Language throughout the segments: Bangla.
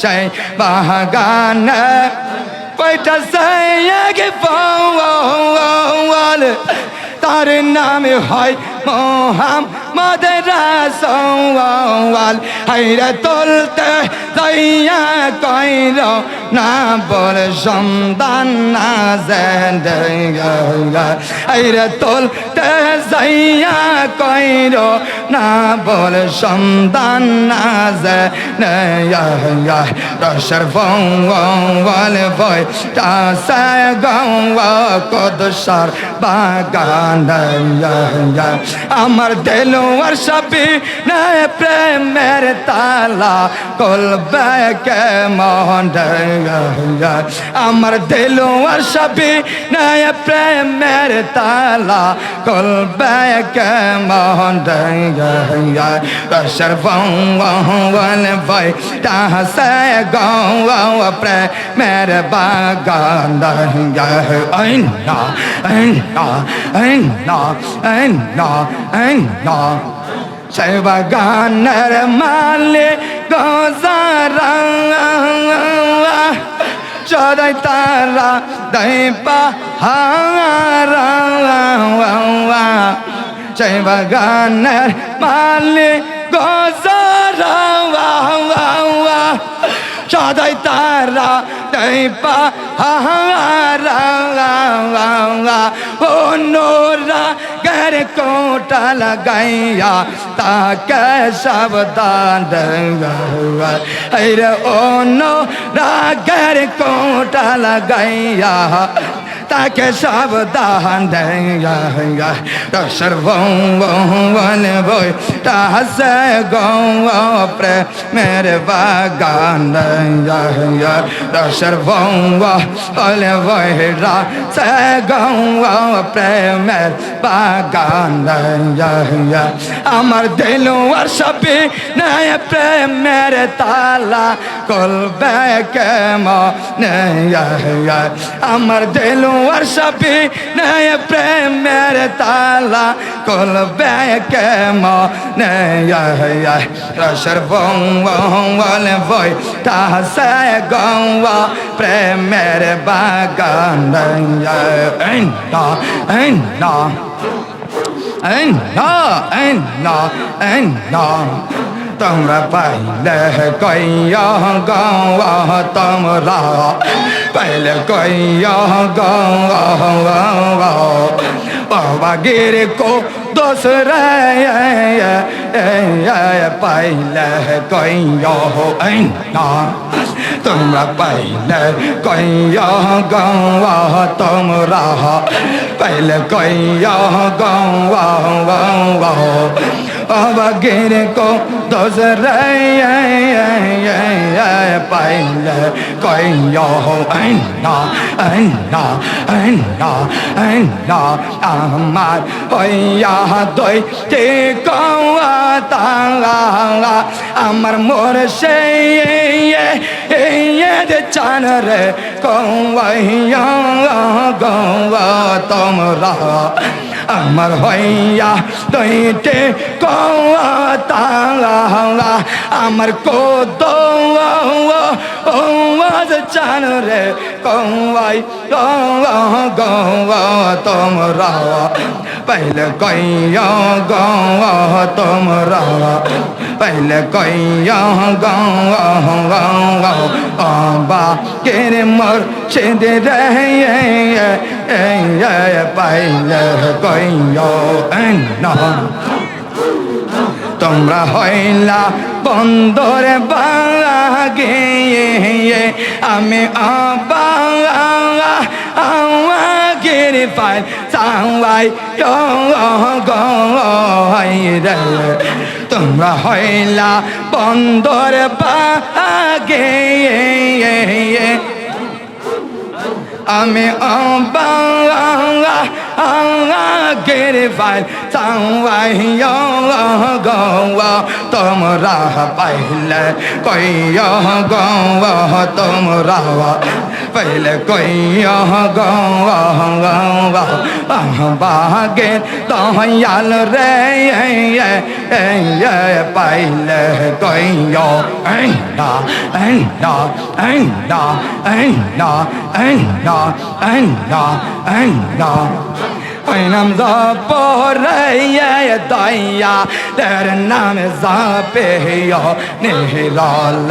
সেই বাগানে। পয়টা সাইয়াকে পাওয়াল তার নামে হয় মোহাম্মদ রাসওয়াল, হাইরা তোলতে যাইয়া কইল, না বল সন্তান না হাইরা তোলতে যাইয়া কইল, না বল সন্তান না রসর ফল বই টাসা গাওয়া কদসার বাগান আমার দেলোয়ার সবই না প্রেমের তালা কলবে কে মোহন আমার দেলোয়ার সবই না প্রেমের তালা কলবে কে মোহন রসর ফল বই টাসা গাওয়া প্রেমের বাগান আইনা আইনা আইনা আইনা আইনা। সেই বাগানের মালে গজারা। সদাই তারা দাই পাহারা। সেই বাগানের মালে গজারা। সদাই তারা দাই পাহারা। ও নোরা গর কোটা লাগাইয়া তাকে সাবধান রে ও নোরা গর কোটা লাগাইয়া তাকে সাবধান সর্বন বই তাহসে গৌ প্রেমের বাগান সর্বঙ্গ বলে বই সে গৌ প্রেমের বাগান আমার দিল সবই নয় প্রেমের তালা কলবে কেম আমার দিল আর সবই নয় প্রেমের তালা। কলবে কেম রসর বল বই তাহসে গৌয়া প্রেমের বাগান না না। না না না। তোমরা পাইলে কইয়া গাওয়া তোমরা পাইলে কইয়া গাওয়া বাবা গিরে কো দোসরে পাইলে কইয়া না। তোমরা পাইলে কইয়া গাওয়া তোমরা পাইলে কইয়া গাওয়া বাবা গিরে কো পাইলে আমার হইয়া দই তে কওয়া আমার মোর সে চান রে, কওয়াইয়া গওয়া তোমরা। আমার হইয়া দইতে কওয়া তাঙ্গা আমার কোদ ওয়াজ চান রে কওয়াই গওয়া তোমরা पहले कैया गाँव तुमरा पहले कैया गाँव गाँव अम्बा के मर তোমরা হইলা বন্দর বাংলা গিয়ে আমি আবাংলা পাই চাওয়াই গাই তোমরা হইলা বন্দর বা আমি গের ফাইল চাওয়াইয়া গৌয়া তোমরা পাইলে কইয়া গৌয়া তোমরা पहले कोई आह गाँव आह गाँव आह बागे दहयाल रे पहले कोई अंडा अंडा अंडा अंडा अंडा अंडा अंडा পাইনাম জপরাইয়া দয়া তের নাম জাপে নীলাল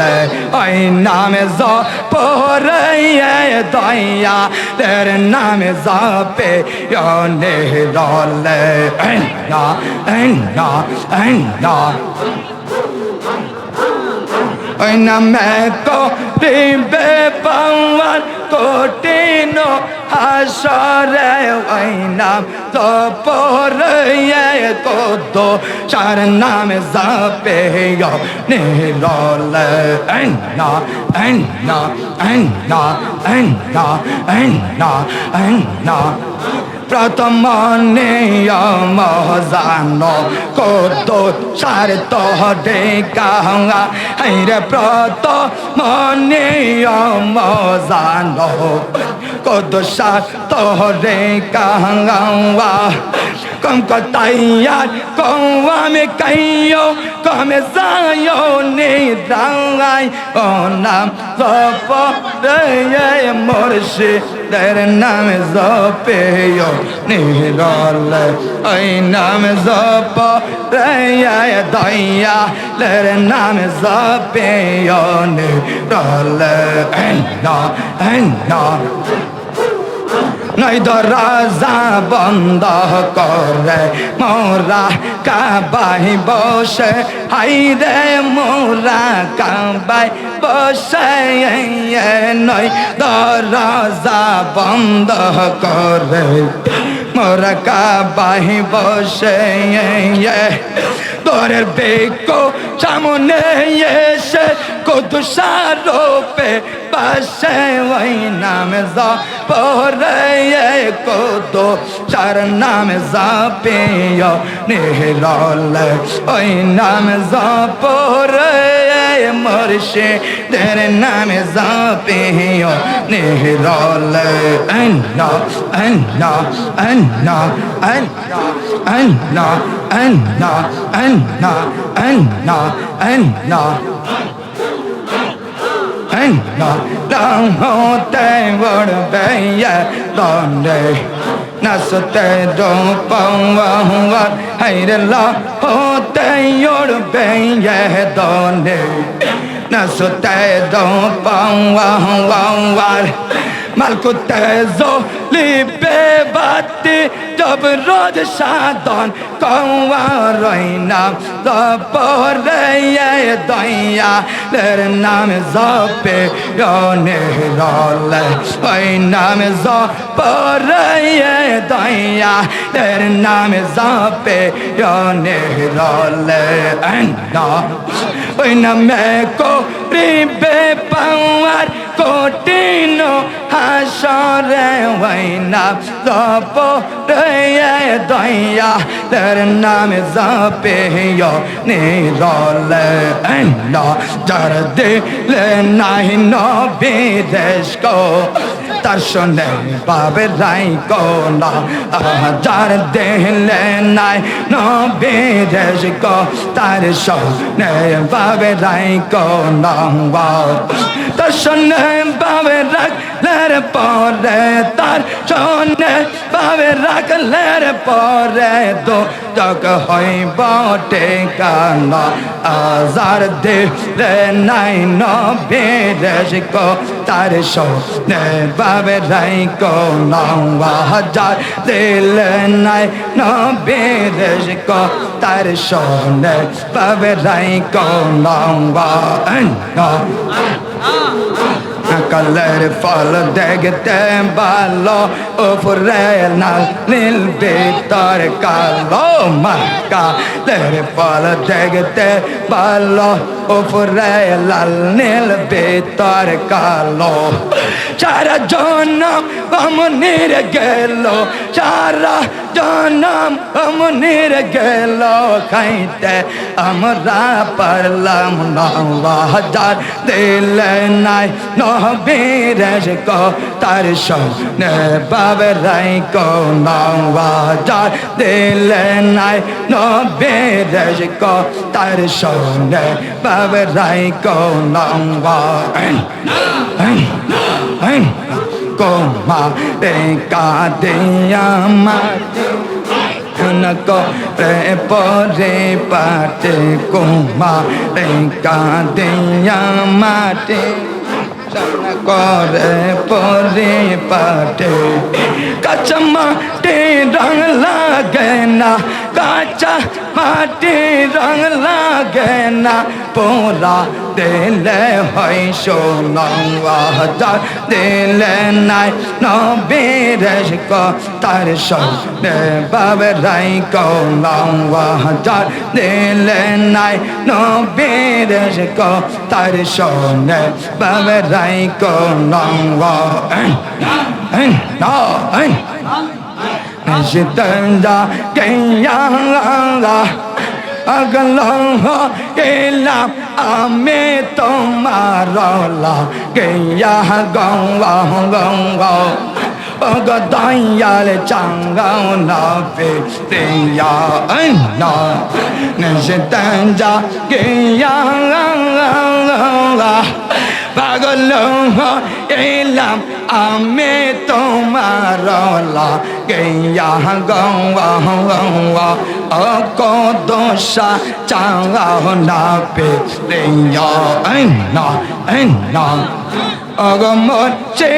ওই নাম জপরাইয়া দয়া তের নাম জাপে নীলাল না না না। ওই নামে তো রে পাওয়ার কোটিনো হাসরে ওই নাম তো পরে তো দো চার নাম জাপে নিরল এন্না এন্না এন্না এন্না এন্না এন্না প্রথম মনে মহাজান কত সার তহ ডেকা হাইরে প্রত মনে মহাজান কত সার তহ ডেকা কম কতাইয়ার কৌয়ামে কাইও, কমে যায়ও নিদ্রাই ও নাম জপ রে মোরশিদ। در نام زپیو نیرال ای نام زپا ریا دایا لر نام زپیو نیرال اینا اینا নই দরাজা বন্ধ করে। মোরা কাবাই বসে হাই রে মোরা কাবাই বসে নই দরাজা বন্ধ করে। মোরা কাবাই বসে তোরের বেকো সামনে এসে কত সারোপে পাশে ওই নামে যা পরে কত চার নামে যা পেয় নিহল ওই নামে যা পরে মরশে দের নামে যা পেয় নিহল আন্না আন্না আন্না আন্না আন্না होते बड़ भैया दौड़े नसते दो पवा हुआ हर ला होते ओड़ भैया दौड़े नसते दो पवा हुआ ملک تزولی به باتی جب رود شادان کوا روینا زبور ریه دنیا لر نام زبه یا نهراله ای نام زبور ریه دنیا لر نام زبه یا نهراله اینا اینا میں کو ریبه پاور কঠিন হাসরে ওইনা জপ রে দয়া তার নাম জপে নিরলে না জর দিলে নাই নবিদেশ কো তার শুনে পাবে রাই কোনা হাজার দেহলে নাই নবেদেশ কো তার শুনে পাবে রাই কোনা তার শুনে পাবে রাখ পরে আমার সোনে ভাবে রাখলের পরে দো তক হই বটে কান আজার দে রে নাই নেশ কো তার সোনে ভাবে রাই কো নাওয়া হাজার দিলে নাই নেশ কো তার সোনে ভাবে রাই কো নাওয়া কালের ফল দেখতে ভালো উপরে নাল ভিতর কালো মা কালের ফল দেখতে ভালো উপরে লাল নীল বেতর কালো। সারা জনম অমনির গেল সারা জনম অমনির গেল। খাইতে আমরা পারলাম হাজার দিলে নাই নহবীর কো তার সনে বাবে বেড়াই কাজার দিলে নাই নবেশ তার সঙ্গে বেড়াই কবা কমা রে কাদে আমার को रे पोरे पाटे कुमा रे का दिया माटे করে পরে পাটে কাঁচা মাটি রং লাগে না, কাঁচা মাটি রং লাগে না। পোলা দিলে হয় সোনার দিলে নাই নবীর তার সনে বাবে রাই কৌলার দিলে নাই নবীর ক 是等着怎样啦？अगलह इला आमे तुम्हारा ला गया गंगा गंगा अग दायाल चांगाओ ना पे तेया अन्ना नशतंजा गया गंगा পাগল এলাম আমি তোমার গেয়া গঙ্গা কদশা চাঙ্গাও না পে না না অগমর চে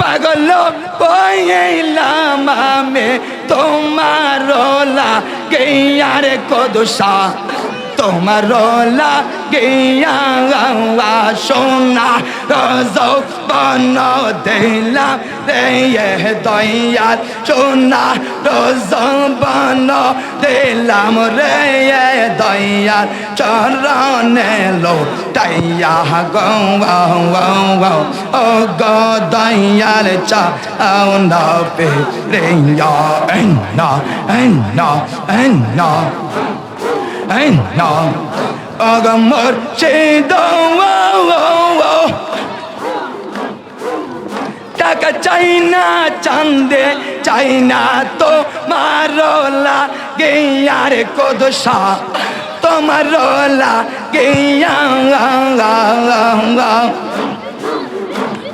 পাগল এলাম আমি তোমার গেয়ারে কদশা তোমার লাগিয়া সোনা রজবন দিলাম রে দয়াল সোনা রজবন দিলাম রে দয়াল চরণে লো টাইয়া গৌ ও গ দয়াল চা না পে রে না না না। Hey, no. Agamor chido টাকা চাই না চান্দে চাই না তো মারোলা গেয়ার কদসা তোমারোলা গেয়া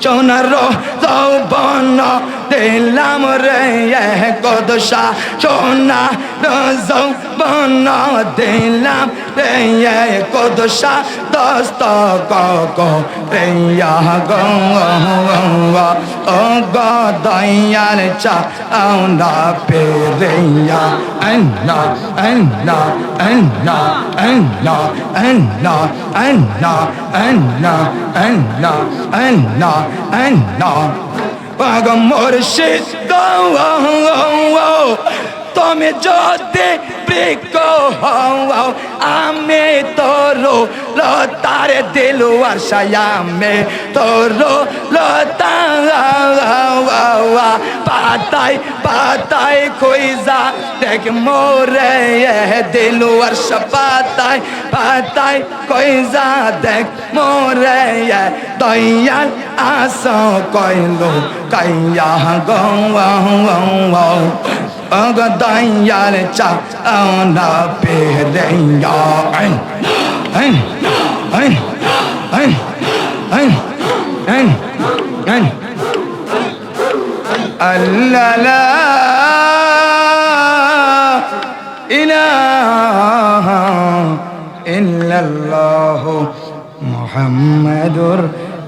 সোনার যৌবন দিলাম রে কদসা সোনা যৌবন দিলাম রে কদসা দস্ত কক রে গো ও গদয়াল চা না পে রে আন্না আন্না আন্না আন্না আন্না আন্না আন্না আন্না আন্না আন্না পাগ মুর্শিদ তুমি যদি বৃক্ষ হও আমি toro lotare de lo arshayame toro lotara patai patai coisa dek more de lo arsha patai patai coisa dek more doyan aso koilo kaya go Aga dayal cha ana pe dayal عين عين عين عين عين عين. ألا لا إله إلا الله محمد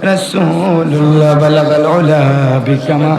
رسول الله. بلغ العلا بكما